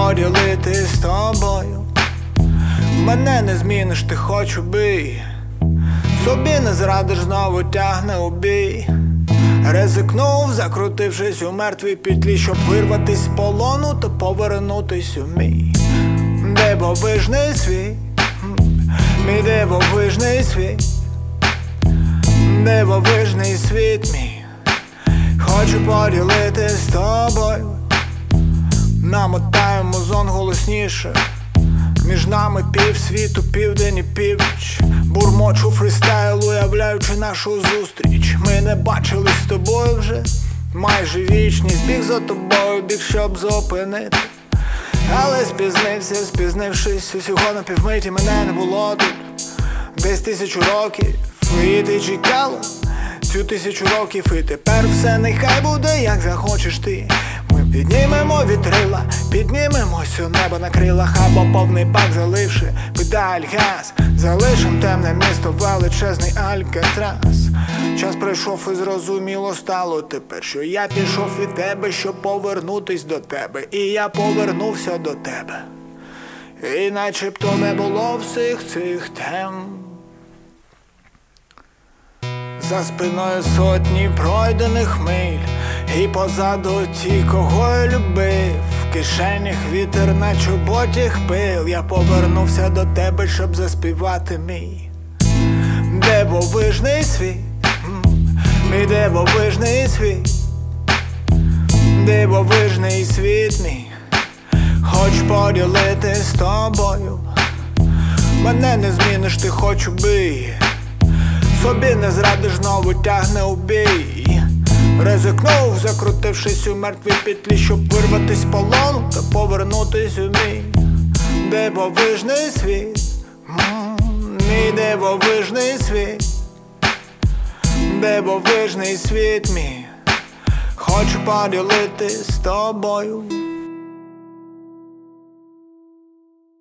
поділити з тобою. Мене не зміниш, ти хоч убий. Собі не зрадиш, знову тягне у бій. Ризикнув, закрутившись у мертвій петлі, щоб вирватись з полону та повернутись у мій дивовижний світ, мій дивовижний світ, дивовижний світ мій, хочу поділити з тобою. Намотаємо зон голосніше. Між нами пів світу, південь і північ. Бурмочу фристайл, уявляючи нашу зустріч. Ми не бачились з тобою вже. Майже вічність Біг за тобою, біг, щоб зупинити. Але спізнився, спізнившись усього на півмиті мене не було тут. Десь тисячу років і ти чекала цю тисячу років і тепер все нехай буде, як захочеш ти. Піднімемо вітрила, піднімемось у небо на крилах або повний бак заливши педаль газ, залишим темне місто, величезний алькатрас. Час пройшов і зрозуміло стало тепер, що я пішов від тебе, щоб повернутись до тебе, і я повернувся до тебе. І начебто не було всіх цих тем. За спиною сотні пройдених миль, і позаду ті, кого я любив. В кишенях вітер на чоботях пил. Я повернувся до тебе, щоб заспівати мій дивовижний світ, мій дивовижний світ, дивовижний світ мій, хочу поділити з тобою. Мене не зміниш, ти хоч убий. Собі не зрадиш, знову тягне у бій. Ризикнув, закрутившись у мертвій петлі, щоб вирватись полон та повернутись у мій дивовижний світ, мій дивовижний світ, дивовижний світ мій, хочу поділитись з тобою.